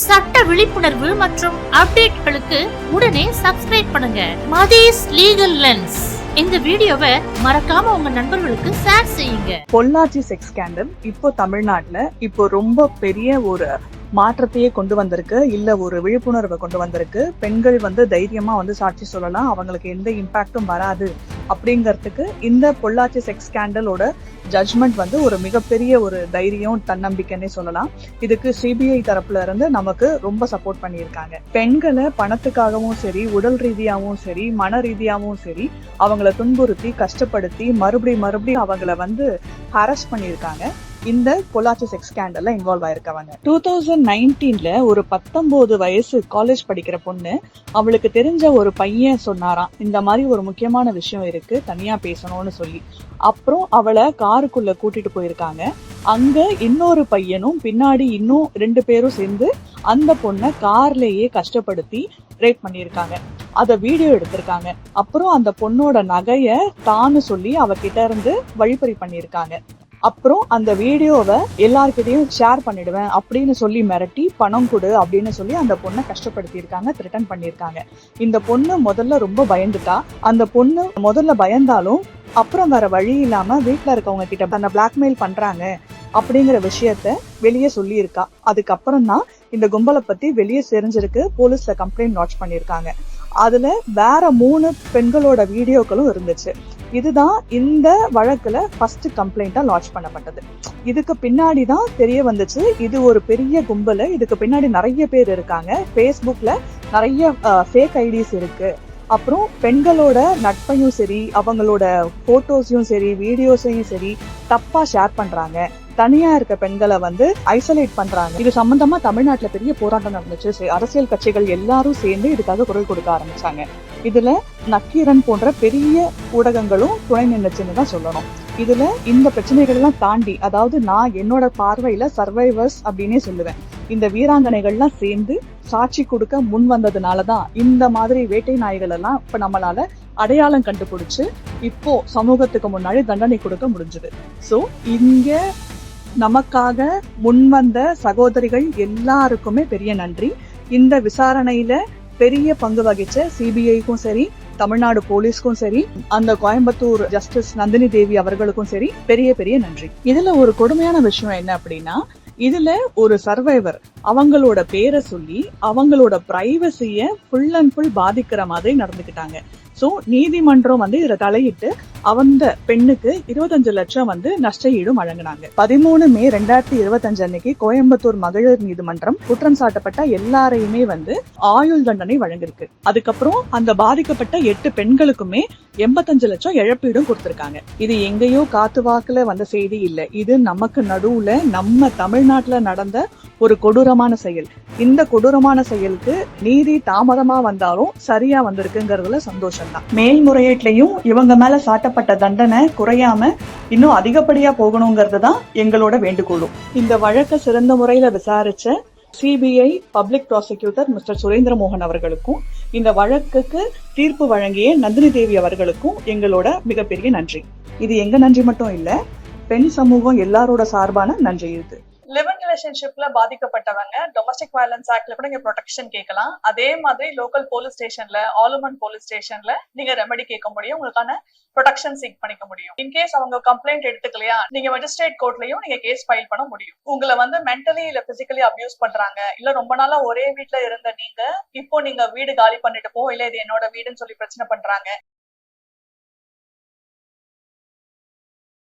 சட்ட விழிப்புணர்வு மற்றும் அப்டேட்களுக்கு உடனே சப்ஸ்கிரைப் பண்ணுங்க. Mathees legal lens. இந்த வீடியோவை மறக்காம உங்க நண்பர்களுக்கு ஷேர் செய்யுங்க. பொள்ளாச்சி செக்ஸ் ஸ்கேண்டல் இப்போ தமிழ்நாட்டுல இப்போ ரொம்ப பெரிய ஒரு மாற்றத்தையே கொண்டு வந்திருக்கு. இல்ல ஒரு விழிப்புணர்வை கொண்டு வந்திருக்கு. பெண்கள் வந்து தைரியமா வந்து சாட்சி சொல்லலாம். அவங்களுக்கு எந்த இம்பாக்டும் வராது. அப்படிங்கறதுக்கு இந்த பொள்ளாச்சி செக்ஸ் ஸ்கேண்டலோட ஜட்ஜ்மெண்ட் வந்து ஒரு மிகப்பெரிய ஒரு தைரியம் தன்னம்பிக்கைன்னே சொல்லலாம். இதுக்கு சிபிஐ தரப்புல இருந்து நமக்கு ரொம்ப சப்போர்ட் பண்ணியிருக்காங்க. பெண்களை பணத்துக்காகவும் சரி உடல் ரீதியாகவும் சரி மன ரீதியாகவும் சரி அவங்கள துன்புறுத்தி கஷ்டப்படுத்தி மறுபடி மறுபடியும் அவங்கள வந்து ஹரஸ் பண்ணியிருக்காங்க. இந்த பொள்ளாச்சி செக்ஸ் ஸ்கேண்டல்ல இன்வால்வ் ஆயிருக்கவங்க டூ தௌசண்ட் நைன்டீன்ல ஒரு பத்தொன்பது வயசு காலேஜ் படிக்கிற பொண்ணு அவளுக்கு தெரிஞ்ச ஒரு பையன் சொன்னாராம் இந்த மாதிரி ஒரு முக்கியமான விஷயம் இருக்கு தனியா பேசணும்னு சொல்லி. அப்புறம் அவளை காருக்குள்ள கூட்டிட்டு போயிருக்காங்க. அங்க இன்னொரு பையனும் பின்னாடி இன்னும் ரெண்டு பேரும் சேர்ந்து அந்த பொண்ணை கார்லயே கஷ்டப்படுத்தி ரேப் பண்ணியிருக்காங்க. அதை வீடியோ எடுத்திருக்காங்க. அப்புறம் அந்த பொண்ணோட நகைய தான்னு சொல்லி அவகிட்ட இருந்து வழிப்பறி பண்ணியிருக்காங்க. அப்புறம் அந்த வீடியோவை எல்லார்கிட்டையும் ஷேர் பண்ணிடுவேன் அப்படின்னு சொல்லி மிரட்டி பணம் கொடு அப்படின்னு சொல்லி அந்த பொண்ணை கஷ்டப்படுத்தியிருக்காங்க த்ரிட்டன் பண்ணியிருக்காங்க. இந்த பொண்ணு முதல்ல ரொம்ப பயந்துட்டா. அந்த பொண்ணு முதல்ல பயந்தாலும் அப்புறம் வேற வழி இல்லாம வீட்ல இருக்கவங்க கிட்ட தன்னை பிளாக்மெயில் பண்றாங்க அப்படிங்கிற விஷயத்த வெளியே சொல்லியிருக்கா. அதுக்கப்புறம் தான் இந்த கும்பலை பத்தி வெளியே தெரிஞ்சிருக்கு போலீஸ்ல கம்ப்ளைண்ட் லாட்ச் பண்ணியிருக்காங்க. அதுல வேற மூணு பெண்களோட வீடியோக்களும் இருந்துச்சு. இதுதான் இந்த வழக்கில் ஃபர்ஸ்ட் கம்ப்ளைண்ட்டாக லான்ச் பண்ணப்பட்டது. இதுக்கு பின்னாடி தான் தெரிய வந்துச்சு இது ஒரு பெரிய கும்பல் இதுக்கு பின்னாடி நிறைய பேர் இருக்காங்க. ஃபேஸ்புக்கில் நிறைய ஃபேக் ஐடிஸ் இருக்குது அப்புறம் பெண்களோட நட்பையும் சரி அவங்களோட ஃபோட்டோஸையும் சரி வீடியோஸையும் சரி தப்பாக ஷேர் பண்ணுறாங்க தனியா இருக்க பெண்களை வந்து ஐசோலேட் பண்றாங்க. இது சம்பந்தமா தமிழ்நாட்டுல பெரிய போராட்டம் நடந்துச்சு. அரசியல் கட்சிகள் எல்லாரும் சேர்ந்து இதுக்காக குரல் கொடுக்க ஆரம்பிச்சாங்க. இதுல நக்கீரன் போன்ற பெரிய ஊடகங்களும் துணை நின்றுச்சுன்னு தான் சொல்லணும். இதுல இந்த பிரச்சனைகள் எல்லாம் தாண்டி அதாவது நான் என்னோட பார்வையில சர்வைவர்ஸ் அப்படின்னே சொல்லுவேன். இந்த வீராங்கனைகள்லாம் சேர்ந்து சாட்சி கொடுக்க முன் வந்ததுனாலதான் இந்த மாதிரி வேட்டை நாய்கள் எல்லாம் இப்ப நம்மளால அடையாளம் கண்டுபிடிச்சு இப்போ சமூகத்துக்கு முன்னாடி தண்டனை கொடுக்க முடிஞ்சது. சோ இங்க நமக்காக முன்வந்த சகோதரிகள் எல்லாருக்குமே பெரிய நன்றி. இந்த விசாரணையில பெரிய பங்கு வகிச்ச சிபிஐக்கும் சரி தமிழ்நாடு போலீஸ்க்கும் சரி அந்த கோயம்புத்தூர் ஜஸ்டிஸ் நந்தினி தேவி அவர்களுக்கும் சரி பெரிய பெரிய நன்றி. இதுல ஒரு கொடுமையான விஷயம் என்ன அப்படின்னா இதுல ஒரு சர்வைவர் அவங்களோட பேரை சொல்லி அவங்களோட பிரைவசிய ஃபுல் அண்ட் ஃபுல் பாதிக்கிற மாதிரி நடந்துக்கிட்டாங்க. சோ நீதிமன்றம் வந்து இதுல தலையிட்டு அந்த பெண்ணுக்கு இருபத்தஞ்சு லட்சம் வந்து நஷ்ட ஈடும் வழங்கினாங்க. பதிமூணு மே ரெண்டாயிரத்தி இருபத்தஞ்சு அன்னைக்கு கோயம்புத்தூர் மகளிர் நீதிமன்றம் குற்றம் சாட்டப்பட்ட எல்லாரையுமே வந்து ஆயுள் தண்டனை வழங்கிருக்கு அதுக்கப்புறம் அந்த பாதிக்கப்பட்ட எட்டு பெண்களுக்குமே எண்பத்தஞ்சு லட்சம் இழப்பீடும் கொடுத்திருக்காங்க. இது எங்கேயோ காத்து வாக்குல வந்த செய்தி இல்ல. இது நமக்கு நடுவுல நம்ம தமிழ்நாட்டுல நடந்த ஒரு கொடூரமான செயல். இந்த கொடூரமான செயலுக்கு நீதி தாமதமா வந்தாலும் சரியா வந்திருக்குங்கிறதுல சந்தோஷம் தான் மேல்முறையீட்லயும் இவங்க மேல சாட்டப்பட்ட தண்டனை குறையாம இன்னும் அதிகப்படியா போகணுங்கிறது தான் எங்களோட வேண்டுகோளும் இந்த வழக்க சிறந்த முறையில விசாரிச்ச CBI public prosecutor mister Surendra மோகன் அவர்களுக்கும் இந்த வழக்குக்கு தீர்ப்பு வழங்கிய நந்தினி தேவி அவர்களுக்கும் எங்களோட மிகப்பெரிய நன்றி. இது எங்க நன்றி மட்டும் இல்ல பெண் சமூகம் எல்லாரோட சார்பான நன்றி இது. ரிலேஷன்ஷிப்ல பாதிக்கப்பட்டவங்க டொமஸ்டிக் வயலன்ஸ் ஆக்ட்ல கூட நீங்க ப்ரொடெக்ஷன் கேட்கலாம். அதே மாதிரி லோக்கல் போலீஸ் ஸ்டேஷன்ல ஆலுமன் போலீஸ் ஸ்டேஷன்ல நீங்க ரெமெடி கேட்க முடியும். உங்களுக்கான ப்ரொடெக்ஷன் சீக் பண்ணிக்க முடியும். இன்கேஸ் அவங்க கம்ப்ளைண்ட் எடுத்துக்கலையா நீங்க மெஜிஸ்ட்ரேட் கோர்ட்லயும் நீங்க கேஸ் ஃபைல் பண்ண முடியும். உங்களை வந்து மென்டலி இல்ல பிசிக்கலி அபியூஸ் பண்றாங்க. இல்ல ரொம்ப நாளா ஒரே வீட்ல இருந்த நீங்க இப்போ நீங்க வீடு காலி பண்ணிட்டு போ இல்ல இது என்னோட வீடுன்னு சொல்லி பிரச்சனை பண்றாங்க.